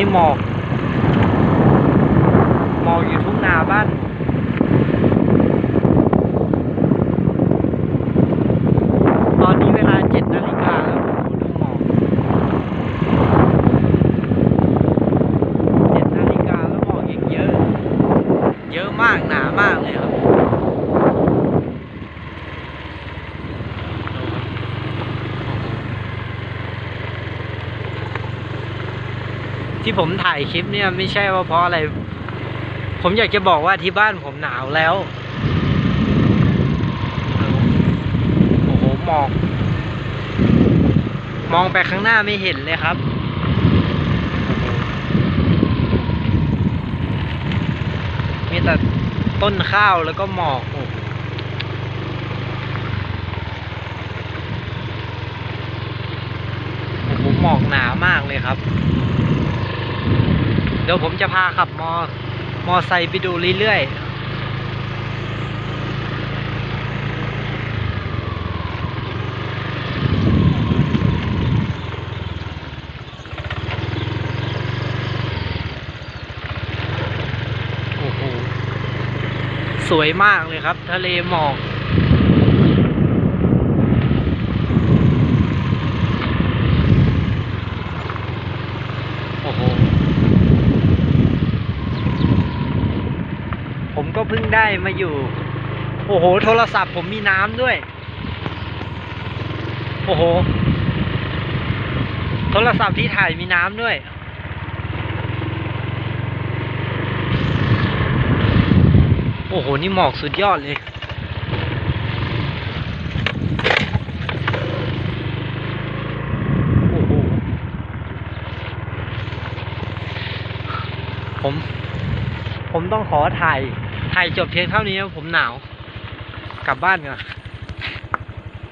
นี่หมอก หมอกอยู่ทุ่งนาบ้านตอนนี้เวลาเจ็ดนาฬิกาแล้วดูหมอกเจ็ดนาฬิกาแล้วหมอกยังเยอะ เยอะมากหนามากเลยครับ ที่ผมถ่ายคลิปเนี่ยไม่ใช่ว่าเพราะอะไร ผมอยากจะบอกว่าที่บ้านผมหนาวแล้ว โอ้โหหมอก มองไปข้างหน้าไม่เห็นเลยครับมีแต่ต้นข้าวแล้วก็หมอกโอ้โหโอ้โหหมอกหนามากเลยครับ เดี๋ยวผมจะพาขับมอ มอไซค์ไปดูเรื่อยๆโอ้โหสวยมากเลยครับ ทะเลหมอก โอ้โห ผม ก็เพิ่งได้มาอยู่ โอ้โห โทรศัพท์ผมมีน้ำด้วย โอ้โห โทรศัพท์ที่ถ่ายมีน้ำด้วยโอ้โห นี่หมอกสุดยอดเลย โอ้โห ผม ผมต้องขอถ่าย ถ่ายจบเพียงเท่านี้ผมหนาว กลับบ้านก่อน